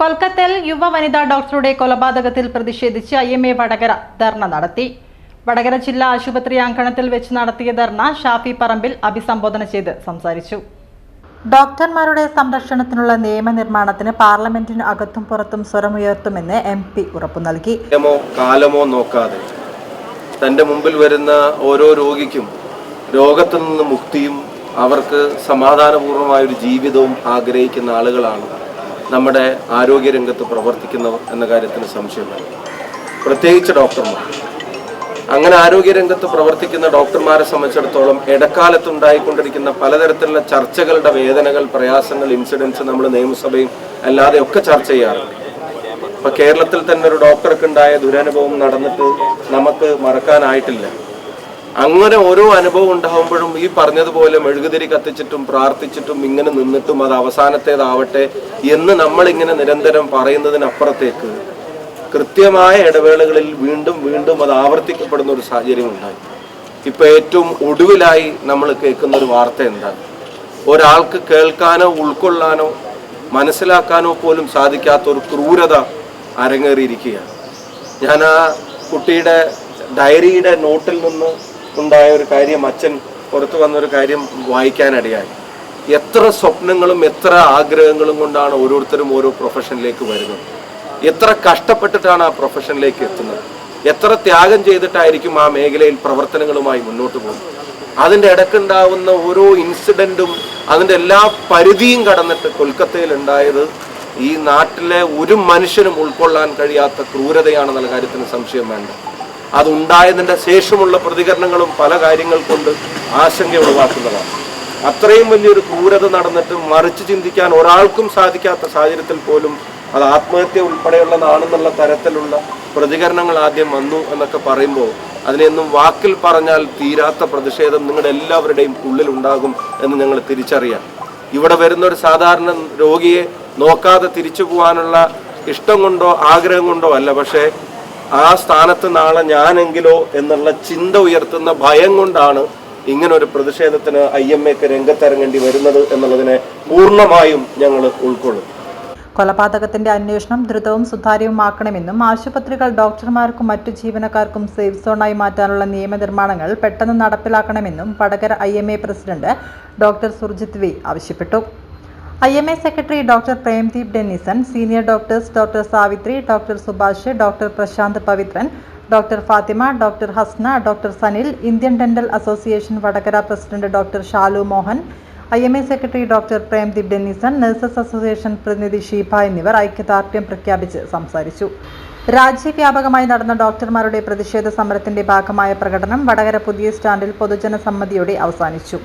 കൊൽക്കത്തയിൽ യുവ വനിതാ ഡോക്ടറുടെ കൊലപാതകത്തിൽ പ്രതിഷേധിച്ച് ഐ എം എ വടകര ധർണ നടത്തി. വടകര ജില്ലാ ആശുപത്രി അങ്കണത്തിൽ വെച്ച് നടത്തിയ ധർണ ഷാഫി പറമ്പിൽ അഭിസംബോധന ചെയ്ത് സംസാരിച്ചു. ഡോക്ടർമാരുടെ സംരക്ഷണത്തിനുള്ള നിയമനിർമ്മാണത്തിന് പാർലമെന്റിന് അകത്തും പുറത്തും സ്വരമുയർത്തുമെന്ന് എം പി ഉറപ്പു നൽകി. കാലമോ നോക്കാതെ തന്റെ മുമ്പിൽ വരുന്ന ഓരോ രോഗിക്കും രോഗത്തിൽ നിന്ന് മുക്തിയും അവർക്ക് സമാധാനപൂർവമായ ഒരു ജീവിതവും ആഗ്രഹിക്കുന്ന ആളുകളാണ്. നമ്മുടെ ആരോഗ്യരംഗത്ത് പ്രവർത്തിക്കുന്നവർ എന്ന കാര്യത്തിന് സംശയമില്ല. പ്രത്യേകിച്ച് ഡോക്ടർമാർ. അങ്ങനെ ആരോഗ്യരംഗത്ത് പ്രവർത്തിക്കുന്ന ഡോക്ടർമാരെ സംബന്ധിച്ചിടത്തോളം ഇടക്കാലത്ത് ഉണ്ടായിക്കൊണ്ടിരിക്കുന്ന പലതരത്തിലുള്ള ചർച്ചകളുടെ വേദനകൾ പ്രയാസങ്ങൾ ഇൻസിഡൻസ് നമ്മൾ നിയമസഭയും അല്ലാതെ ഒക്കെ ചർച്ച ചെയ്യാറുണ്ട്. ഇപ്പൊ കേരളത്തിൽ തന്നെ ഒരു ഡോക്ടർക്ക് ഉണ്ടായ ദുരനുഭവം നടന്നിട്ട് നമുക്ക് മറക്കാനായിട്ടില്ല. അങ്ങനെ ഓരോ അനുഭവം ഉണ്ടാകുമ്പോഴും ഈ പറഞ്ഞതുപോലെ മെഴുകുതിരി കത്തിച്ചിട്ടും പ്രാർത്ഥിച്ചിട്ടും ഇങ്ങനെ നിന്നിട്ടും അത് അവസാനത്തേതാവട്ടെ എന്ന് നമ്മളിങ്ങനെ നിരന്തരം പറയുന്നതിനപ്പുറത്തേക്ക് കൃത്യമായ ഇടവേളകളിൽ വീണ്ടും വീണ്ടും അത് ആവർത്തിക്കപ്പെടുന്ന ഒരു സാഹചര്യം ഉണ്ടായി. ഇപ്പൊ ഏറ്റവും ഒടുവിലായി നമ്മൾ കേൾക്കുന്ന ഒരു വാർത്ത എന്താണ്? ഒരാൾക്ക് കേൾക്കാനോ ഉൾക്കൊള്ളാനോ മനസ്സിലാക്കാനോ പോലും സാധിക്കാത്ത ഒരു ക്രൂരത അരങ്ങേറിയിരിക്കുകയാണ്. ഞാൻ ആ കുട്ടിയുടെ ഡയറിയുടെ നോട്ടിൽ നിന്ന് ഉണ്ടായ ഒരു കാര്യം അച്ഛൻ പുറത്തു വന്നൊരു കാര്യം വായിക്കാനിടയായി. എത്ര സ്വപ്നങ്ങളും എത്ര ആഗ്രഹങ്ങളും കൊണ്ടാണ് ഓരോരുത്തരും ഓരോ പ്രൊഫഷനിലേക്ക് വരുന്നത്? എത്ര കഷ്ടപ്പെട്ടിട്ടാണ് ആ പ്രൊഫഷനിലേക്ക് എത്തുന്നത്? എത്ര ത്യാഗം ചെയ്തിട്ടായിരിക്കും ആ മേഖലയിൽ പ്രവർത്തനങ്ങളുമായി മുന്നോട്ട് പോകുന്നത്? അതിന്റെ ഇടക്കുണ്ടാവുന്ന ഓരോ ഇൻസിഡന്റും അതിന്റെ എല്ലാ പരിധിയും കടന്നിട്ട് കൊൽക്കത്തയിൽ ഉണ്ടായത് ഈ നാട്ടിലെ ഒരു മനുഷ്യനും ഉൾക്കൊള്ളാൻ കഴിയാത്ത ക്രൂരതയാണെന്നുള്ള കാര്യത്തിന് സംശയം വേണ്ട. അതുണ്ടായതിന്റെ ശേഷമുള്ള പ്രതികരണങ്ങളും പല കാര്യങ്ങൾ കൊണ്ട് ആശങ്ക ഉളവാക്കുന്നതാണ് അത്രയും വലിയൊരു ക്രൂരത നടന്നിട്ട് മറിച്ച് ചിന്തിക്കാൻ ഒരാൾക്കും സാധിക്കാത്ത സാഹചര്യത്തിൽ പോലും അത് ആത്മഹത്യ ഉൾപ്പെടെയുള്ളതാണെന്നുള്ള തരത്തിലുള്ള പ്രതികരണങ്ങൾ ആദ്യം വന്നു എന്നൊക്കെ പറയുമ്പോൾ അതിനെയൊന്നും വാക്കിൽ പറഞ്ഞാൽ തീരാത്ത പ്രതിഷേധം നിങ്ങളുടെ എല്ലാവരുടെയും ഉള്ളിൽ ഉണ്ടാകും എന്ന് ഞങ്ങൾ തിരിച്ചറിയാം. ഇവിടെ വരുന്ന ഒരു സാധാരണ രോഗിയെ നോക്കാതെ തിരിച്ചു പോകാനുള്ള ഇഷ്ടം കൊണ്ടോ ആഗ്രഹം കൊണ്ടോ അല്ല. പക്ഷേ ആ സ്ഥാനത്ത് നാളെ ഞാനെങ്കിലോ എന്നുള്ള ചിന്ത ഉയർത്തുന്ന ഭയം കൊണ്ടാണ് ഇങ്ങനെ ഒരു പ്രതിഷേധത്തിന് ഐ എം എക്ക് രംഗത്തിറങ്ങേണ്ടി വരുന്നത് എന്നുള്ളതിനെ പൂർണമായും ഞങ്ങൾ ഉൾക്കൊള്ളും. കൊലപാതകത്തിന്റെ അന്വേഷണം ദ്രുതവും സുതാര്യവുമാക്കണമെന്നും ആശുപത്രികൾ ഡോക്ടർമാർക്കും മറ്റു ജീവനക്കാർക്കും സേഫ് സോണായി മാറ്റാനുള്ള നിയമനിർമ്മാണങ്ങൾ പെട്ടെന്ന് നടപ്പിലാക്കണമെന്നും Vadakara I president doctor Surjith V ആവശ്യപ്പെട്ടു. I M A secretary doctor Premdeep Dennison senior doctors doctor Savithri doctor Subhash doctor Prashanth Pavithran doctor Fathima doctor Hasna doctor Sanil Indian dental association Vadakara president doctor Shalu Mohan I M A secretary doctor Premdeep Dennison nurses association പ്രതിനിധി ഷീഭ എന്നിവർ ഐക്യദാർഢ്യം പ്രഖ്യാപിച്ച് സംസാരിച്ചു. രാജ്യവ്യാപകമായി നടന്ന ഡോക്ടർമാരുടെ പ്രതിഷേധ സമരത്തിന്റെ ഭാഗമായ പ്രകടനം വടകര പുതിയ സ്റ്റാൻഡിൽ പൊതുജനസമ്മതിയോടെ അവസാനിച്ചു.